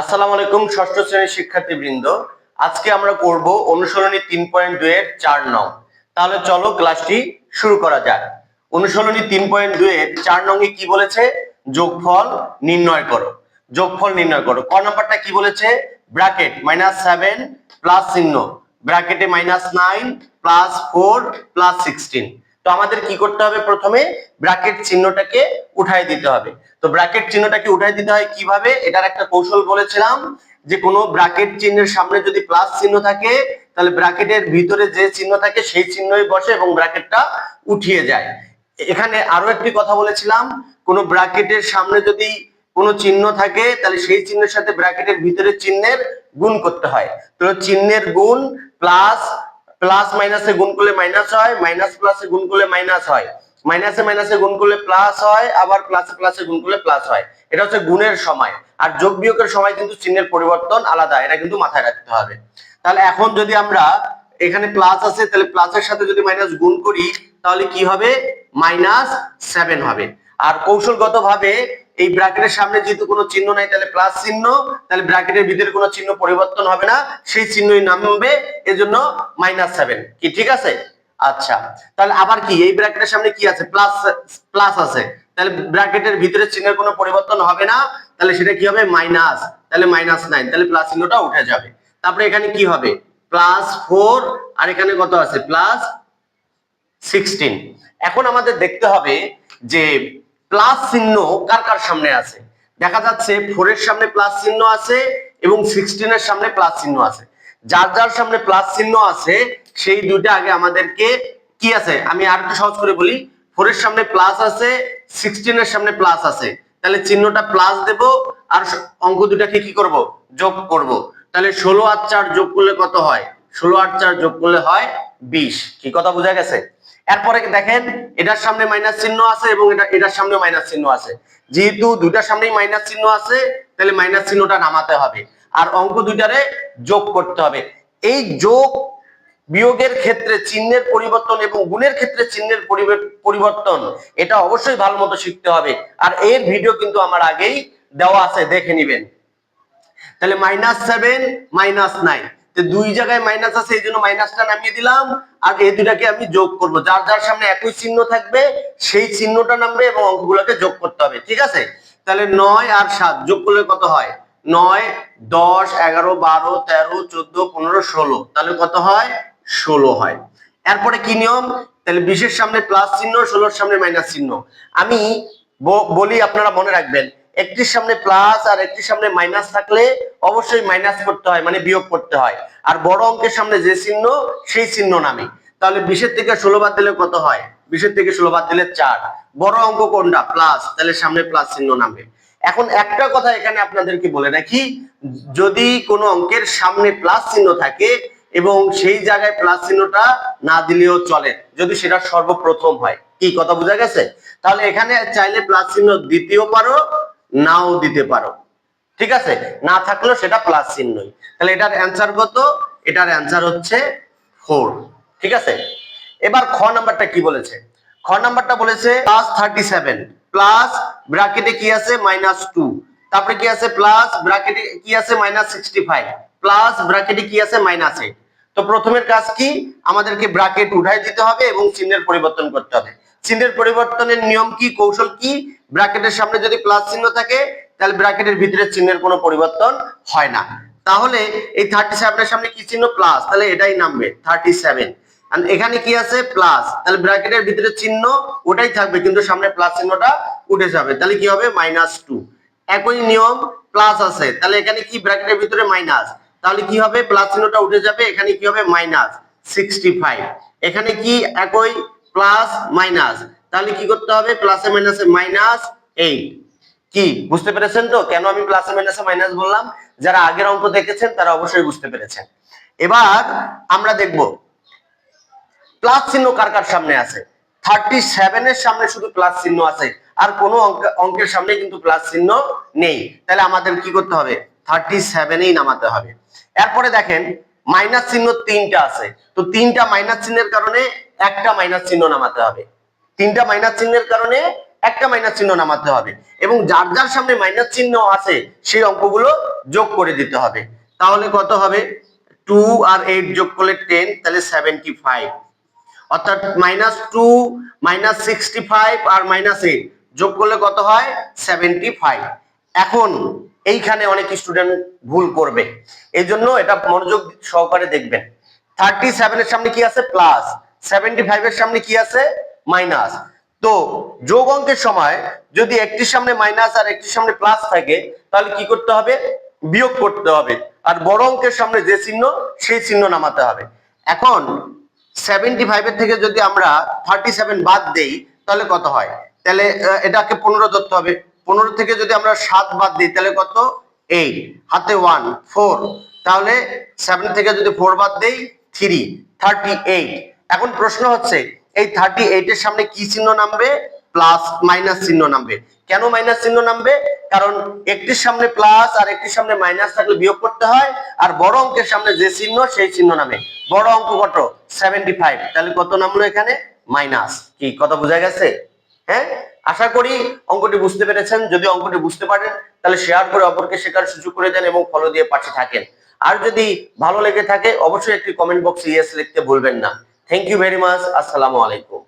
আসসালামু আলাইকুম, ষষ্ঠ শ্রেণির শিক্ষার্থীবৃন্দ। আজকে আমরা করব অনুসরণী তিন পয়েন্ট দুই এর চার নং। তাহলে চলো ক্লাসটি শুরু করা যাক। অনুসরণী তিন পয়েন্ট দুই এর চার নং এ কি বলেছে? যোগফল নির্ণয় করো। যোগফল নির্ণয় করো। ক নাম্বারটা কি বলেছে? ব্র্যাকেট মাইনাস সেভেন প্লাস চিহ্ন। ব্র্যাকেটে minus nine plus four plus sixteen. তো আমাদের কি করতে হবে? প্রথমে ব্র্যাকেট চিহ্নটাকে উঠাই দিতে হবে। তো ব্র্যাকেট চিহ্নটাকে উঠাই দিতে হয় কীভাবে? এটার একটা কৌশল বলেছিলাম যে কোনো ব্র্যাকেট চিহ্নের সামনে যদি প্লাস চিহ্ন থাকে, তাহলে ব্র্যাকেটের ভিতরে যে চিহ্ন থাকে সেই চিহ্নই বসে এবং ব্র্যাকেটটা উঠিয়ে যায়। এখানে আরও একটি কথা বলেছিলাম, কোনো ব্র্যাকেটের সামনে যদি কোনো চিহ্ন থাকে, তাহলে সেই চিহ্নের সাথে ব্র্যাকেটের ভিতরে চিহ্নের গুণ করতে হয়। তো চিহ্নের গুণ প্লাস প্লাস মাইনাসে গুণ করলে মাইনাস হয় মাইনাস প্লাসে গুণ করলে মাইনাস হয়। মাইনাসে মাইনাসে গুণ করলে প্লাস হয়, আবার প্লাসে প্লাসে গুণ করলে প্লাস হয়। এটা হচ্ছে গুণের সময়। আর যোগ বিয়োগের সময় কিন্তু চিহ্নের পরিবর্তন আলাদা, এটা কিন্তু মাথায় রাখতে হবে। তাহলে এখন যদি আমরা এখানে প্লাস আছে, তাহলে প্লাসের সাথে যদি মাইনাস গুণ করি, তাহলে কি হবে? মাইনাস সেভেন হবে। আর কৌশলগত ভাবে এই ব্র্যাকেটের সামনে যেহেতু কোনো চিহ্ন নাই, তাহলে প্লাস চিহ্ন, তাহলে ব্র্যাকেটের ভিতরে কোনো চিহ্ন পরিবর্তন হবে না। সেই চিহ্নই নামবে, এজন্য মাইনাস সেভেন কি, ঠিক আছে? আচ্ছা তাহলে আবার কি, এই ব্র্যাকেটের সামনে কি আছে? প্লাস প্লাস আছে। তাহলে ব্র্যাকেটের ভিতরে চিহ্নের কোনো পরিবর্তন হবে না, তাহলে সেটা কি হবে? মাইনাস তাহলে মাইনাস নাইন তাহলে প্লাস চিহ্নটা উঠে যাবে। তারপরে এখানে কি হবে? প্লাস ফোর আর এখানে কত আছে? প্লাস সিক্সটিন এখন আমাদের দেখতে হবে যে প্লাস চিহ্ন কার কার সামনে আছে? দেখা যাচ্ছে ফোরের সামনে প্লাস চিহ্ন আছে এবং সিক্সটিনের সামনে প্লাস চিহ্ন আছে। যার যার সামনে প্লাস চিহ্ন আছে, সেই দুইটা আগে আমাদেরকে কি আছে? আমি আর একটু সহজ করে বলি। ফোরের সামনে প্লাস আছে সিক্সটিনের সামনে প্লাস আছে। তাহলে চিহ্নটা প্লাস দেব আর অঙ্ক দুটাকে কি করব? যোগ করব। তাহলে ষোলো আর চার যোগ করলে কত হয়? ষোলো আর চার যোগ করলে হয় বিশ। কি কথা বোঝা গেছে? এরপরে দেখেন, এটার সামনে মাইনাস চিহ্ন আছে এবং এটা এটার সামনে মাইনাস চিহ্ন আছে। যেহেতু দুইটার সামনেই মাইনাস চিহ্ন আছে, তাহলে মাইনাস চিহ্নটা নামাতে হবে। আর অঙ্ক দুইটারে যোগ করতে হবে। এই যোগ বিয়োগের ক্ষেত্রে চিহ্নের পরিবর্তন এবং গুণের ক্ষেত্রে চিহ্নের পরিবে- পরিবর্তন, এটা অবশ্যই ভালো মতো শিখতে হবে। আর এর ভিডিও কিন্তু আমার আগেই দেওয়া আছে, দেখে নিবেন। তাহলে মাইনাস সেভেন মাইনাস নাইন দুই জায়গায় মাইনাস আছে, এই জন্য মাইনাসটা নামিয়ে দিলাম। আর এই দুটাকে আমি যোগ করব। যার যার সামনে একই চিহ্ন থাকবে, সেই চিহ্নটা নামবে এবং অঙ্কগুলোকে যোগ করতে হবে, ঠিক আছে? তাহলে নয় আর সাত যোগ করলে কত হয়? নয়, দশ, এগারো, বারো, তেরো, চোদ্দ, পনেরো, ষোলো। তাহলে কত হয়? ষোলো হয়। এরপরে কি নিয়ম? তাহলে বিশের সামনে প্লাস চিহ্ন, ষোলোর সামনে মাইনাস চিহ্ন। আমি বলি, আপনারা মনে রাখবেন একটির সামনে প্লাস আর একটির সামনে মাইনাস থাকলে অবশ্যই মাইনাস করতে হয় মানে বিয়োগ করতে হয়। আর বড় অঙ্কের সামনে যে চিহ্ন, সেই চিহ্ন নামে। তাহলে বিশের থেকে ষোলো বাদ দিলে কত হয়? বিশের থেকে ষোলো বাদ দিলে চার। বড় অঙ্ক কোনটা? প্লাস তাহলে সামনে প্লাস চিহ্ন নামবে এখন একটা কথা এখানে আপনাদেরকে বলে রাখি, যদি কোনো অঙ্কের সামনে প্লাস চিহ্ন থাকে এবং সেই জায়গায় প্লাস চিহ্নটা না দিলেও চলে, যদি সেটা সর্বপ্রথম হয়, কি কথা বোঝা গেছে? তাহলে এখানে চাইলে প্লাস চিহ্ন দিতেও পারো নাও দিতে পারো। ঠিক আছে? না থাকলেও সেটা প্লাস চিহ্নই। তাহলে এটার অ্যান্সার কত? এটার অ্যান্সার হচ্ছে ফোর ঠিক আছে? এবার খ নাম্বারটা কি বলেছে? খ নাম্বারটা বলেছে প্লাস থার্টি সেভেন প্লাস ব্র্যাকেটে কি আছে? মাইনাস টু তারপরে কি আছে? প্লাস ব্র্যাকেটে কি আছে? মাইনাস সিক্সটি ফাইভ প্লাস ব্র্যাকেটে কি আছে? মাইনাস এইট তো প্রথমের কাজ কি? আমাদেরকে ব্র্যাকেট উঠাই দিতে হবে এবং চিহ্নের পরিবর্তন করতে হবে। চিহ্নের পরিবর্তনের নিয়ম কি? কৌশল কি? ব্র্যাকেটের সামনে যদি প্লাস চিহ্ন থাকে, তাহলে ব্র্যাকেটের ভিতরে চিহ্নের কোনো পরিবর্তন হয় না। তাহলে এই থার্টি সেভেনের সামনে কি চিহ্ন? প্লাস তাহলে এটাই নামবে থার্টি সেভেন এখানে কি আছে? প্লাস তাহলে ব্র্যাকেটের ভিতরে চিহ্ন ওটাই থাকবে, কিন্তু সামনে প্লাস চিহ্নটা উঠে যাবে। তাহলে কি হবে? মাইনাস টু একই নিয়ম প্লাস আছে। তাহলে এখানে কি ব্র্যাকেটের ভিতরে মাইনাস তাহলে কি হবে? প্লাস চিহ্নটা উঠে যাবে, এখানে কি হবে? মাইনাস সিক্সটি ফাইভ এখানে কি একই প্লাস মাইনাস তাহলে কি করতে হবে? প্লাসে মাইনাসে মাইনাস এইট কি? বুঝতে পেরেছেন তো? কেন আমি প্লাসে মাইনাসে মাইনাস বললাম? যারা আগের অঙ্ক দেখেছেন, তারা অবশ্যই বুঝতে পেরেছেন। এবার আমরা দেখব প্লাস চিহ্ন কার কার সামনে আছে? থার্টি সেভেনের সামনে শুধু প্লাস চিহ্ন আছে, আর কোনো অঙ্ক- অঙ্কের সামনে কিন্তু প্লাস চিহ্ন নেই। তাহলে আমাদের কি করতে হবে? থার্টি সেভেনেই নামাতে হবে। এরপরে দেখেন মাইনাস চিহ্ন তিনটা আছে। তো তিনটা মাইনাস চিহ্নের কারণে একটা মাইনাস চিহ্ন নামাতে হবে। তিনটা মাইনাস চিহ্নের কারণে একটা মাইনাস চিহ্ন নামাতে হবে। এবং যার যার সামনে মাইনাস চিহ্ন আছে, সেই অঙ্কগুলো যোগ করে দিতে হবে। তাহলে কত হবে? টু আর এইট যোগ করলে টেন তাহলে সেভেন্টি ফাইভ অর্থাৎ minus two minus sixty five আর মাইনাস এইট যোগ করলে কত হয়? সেভেন্টি ফাইভ এখন এইখানে অনেক স্টুডেন্ট ভুল করবে। এই জন্য এটা মনোযোগ সহকারে দেখবেন। থার্টি সেভেনের সামনে কি আছে? প্লাস সেভেন্টি ফাইভের সামনে কি আছে? মাইনাস তো যোগ অঙ্কের সময় যদি একটির সামনে মাইনাস আর একটির সামনে প্লাস থাকে, তাহলে কি করতে হবে? বিয়োগ করতে হবে। আর বড় অঙ্কের সামনে যে চিহ্ন, সেই চিহ্ন নামাতে হবে। এখন সেভেন্টি ফাইভের থেকে যদি আমরা থার্টি সেভেন বাদ দেই, তাহলে কত হয়? তাহলে এটাকে পনেরো ধরতে হবে। পনেরো থেকে যদি আমরা সাত বাদ দিই, তাহলে কত? এইট হাতে ওয়ান ফোর তাহলে সেভেন থেকে যদি ফোর বাদ দেই থ্রি থার্টি এইট এখন প্রশ্ন হচ্ছে এই থার্টি এইটের সামনে কি চিহ্ন নামবে? প্লাস মাইনাস চিহ্ন নামবে। কেন মাইনাস চিহ্ন নামবে? কারণ একটির সামনে প্লাস আর একটির সামনে মাইনাস থাকলে বিয়োগ করতে হয়, আর বড় অঙ্কের সামনে যে চিহ্ন, সেই চিহ্ন নামে। বড় অঙ্ক কত? সেভেন্টি ফাইভ তাহলে কত নামলো এখানে? মাইনাস কি কথা বোঝা গেছে? হ্যাঁ? আশা করি অঙ্কটি বুঝতে পেরেছেন। যদি অঙ্কটি বুঝতে পারেন, তাহলে শেয়ার করে অপরকে শেখার সুযোগ করে দেন এবং ফলো দিয়ে পাশে থাকেন। আর যদি ভালো লেগে থাকে, অবশ্যই একটি কমেন্ট বক্সে ইয়েস লিখতে ভুলবেন না। থ্যাংক ইউ ভেরি মাচ আসসালামু আলাইকুম